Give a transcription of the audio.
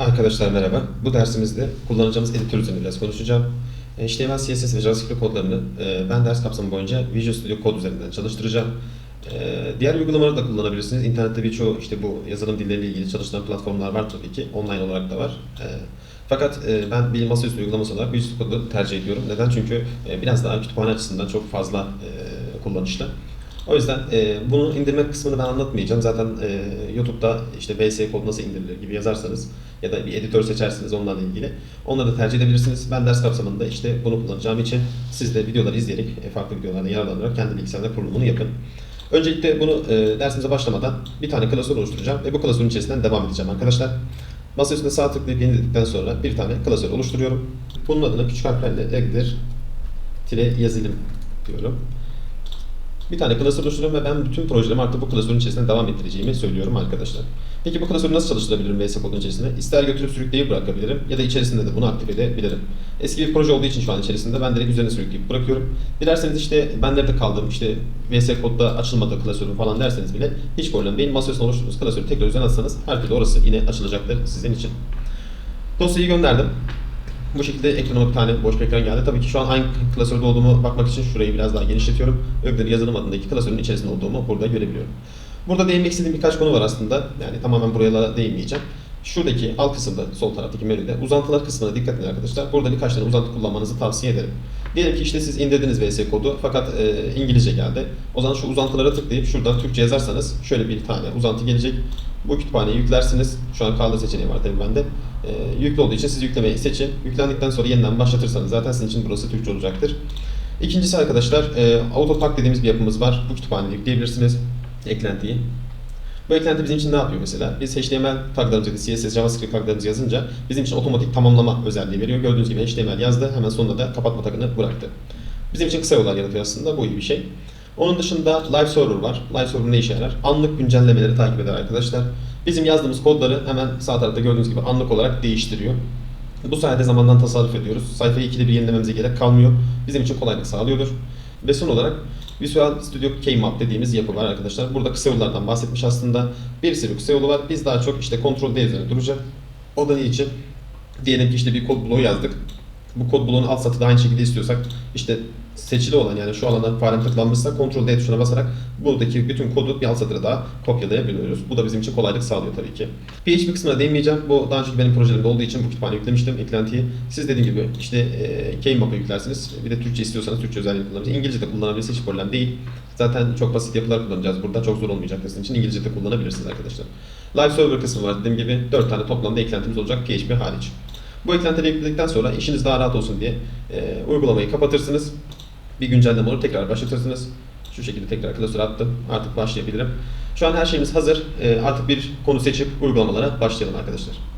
Arkadaşlar merhaba. Bu dersimizde kullanacağımız editör üzerine biraz konuşacağım. E, HTML, CSS ve JavaScript kodlarını e, ben ders kapsamı boyunca Visual Studio Code üzerinden çalıştıracağım. E, Diğer uygulamaları da kullanabilirsiniz. İnternette birçoğu işte bu yazılım dilleriyle ilgili çalışılan platformlar var tabii ki. Online olarak da var. E, Fakat e, ben bir masaüstü uygulaması olarak Visual Code'u tercih ediyorum. Neden? Çünkü e, biraz daha kütüphane açısından çok fazla e, kullanışlı. O yüzden e, bunu indirme kısmını ben anlatmayacağım. Zaten e, YouTube'da işte VS kod nasıl indirilir gibi yazarsanız ya da bir editör seçersiniz onlarla ilgili. Onları da tercih edebilirsiniz. Ben ders kapsamında işte bunu kullanacağım için siz de videoları izleyerek e, farklı videolardan yararlanarak kendi bilgisayarda kurulumunu yapın. Öncelikle bunu e, dersimize başlamadan bir tane klasör oluşturacağım ve bu klasörün içerisinden devam edeceğim arkadaşlar. Masa üstünde sağ tıklayıp yeniledikten sonra bir tane klasör oluşturuyorum. Bunun adını küçük harflerle egdir tire yazılım diyorum. Bir tane klasör oluşturuyorum ve ben bütün projelerimi artık bu klasörün içerisinde devam ettireceğimi söylüyorum arkadaşlar. Peki bu klasörü nasıl çalıştırabilirim VS Code'un içerisinde? İster götürüp sürükleyip bırakabilirim ya da içerisinde de bunu aktif edebilirim. Eski bir proje olduğu için şu an içerisinde ben direkt üzerine sürükleyip bırakıyorum. Dilerseniz işte ben nerede kaldım işte VS Code'da açılmadı klasörüm falan derseniz bile hiç problem değil. Masaüstüne oluşturduğunuz klasörü tekrar üzerine atsanız her türlü orası yine açılacaktır sizin için. Dosyayı gönderdim. Bu şekilde ekrana bir tane boş bir ekran geldi. Tabii ki şu an hangi klasörde olduğumu bakmak için şurayı biraz daha genişletiyorum. Ögder yazılım adındaki klasörün içerisinde olduğumu burada görebiliyorum. Burada değinmek istediğim birkaç konu var aslında. Yani tamamen buraya değinmeyeceğim. Şuradaki alt kısımda, sol taraftaki menüde uzantılar kısmına dikkat edin arkadaşlar. Burada birkaç tane uzantı kullanmanızı tavsiye ederim. Diyelim ki işte siz indirdiniz VS kodu fakat e, İngilizce geldi. O zaman şu uzantılara tıklayıp şuradan Türkçe yazarsanız şöyle bir tane uzantı gelecek. Bu kütüphaneyi yüklersiniz. Şu an kaldır seçeneği var tabii bende. E, yüklü olduğu için siz yüklemeyi seçin. Yüklendikten sonra yeniden başlatırsanız zaten sizin için burası Türkçe olacaktır. İkincisi arkadaşlar e, AutoTag dediğimiz bir yapımız var. Bu kütüphanede yükleyebilirsiniz eklentiyi. Bu eklenti bizim için ne yapıyor mesela? Biz HTML taglarımızı, CSS, JavaScript taglarımızı yazınca bizim için otomatik tamamlama özelliği veriyor. Gördüğünüz gibi HTML yazdı, hemen sonunda da kapatma tagını bıraktı. Bizim için kısa yollar yaratıyor aslında, bu iyi bir şey. Onun dışında Live Server var. Live Server ne işe yarar? Anlık güncellemeleri takip eder arkadaşlar. Bizim yazdığımız kodları hemen sağ tarafta gördüğünüz gibi anlık olarak değiştiriyor. Bu sayede zamandan tasarruf ediyoruz. Sayfayı ikide bir yenilememize gerek kalmıyor. Bizim için kolaylık sağlıyordur. Ve son olarak Visual Studio Keymap dediğimiz yapı var arkadaşlar. Burada kısa yollardan bahsetmiş aslında. Bir sürü kısa yolu var. Biz daha çok işte Ctrl D üzerine duracak. O da için? Diyelim ki işte bir kod bloğu yazdık. Bu kod bloğunun alt satı da aynı şekilde istiyorsak işte seçili olan yani şu alana farem tıklanmışsa Ctrl D tuşuna basarak buradaki bütün kodu alt satıra daha kopyalayabiliyoruz. Bu da bizim için kolaylık sağlıyor tabii ki. PHP kısmına değinmeyeceğim. Bu daha önceki benim projelerimde olduğu için bu kütüphane yüklemiştim eklentiyi. Siz dediğim gibi işte e, Keymap'ı yüklersiniz. Bir de Türkçe istiyorsanız Türkçe özelliğini kullanırsınız. İngilizce de kullanabilirsiniz hiç problem değil. Zaten çok basit yapılar kullanacağız burada. Çok zor olmayacak sizin için. İngilizce de kullanabilirsiniz arkadaşlar. Live server kısmı var dediğim gibi 4 tane toplamda eklentimiz olacak PHP hariç. Bu eklentileri yükledikten sonra işiniz daha rahat olsun diye e, uygulamayı kapatırsınız. Bir güncelleme olur tekrar başlatırsınız. Şu şekilde tekrar klasöre attım. Artık başlayabilirim. Şu an her şeyimiz hazır. E, artık bir konu seçip uygulamalara başlayalım arkadaşlar.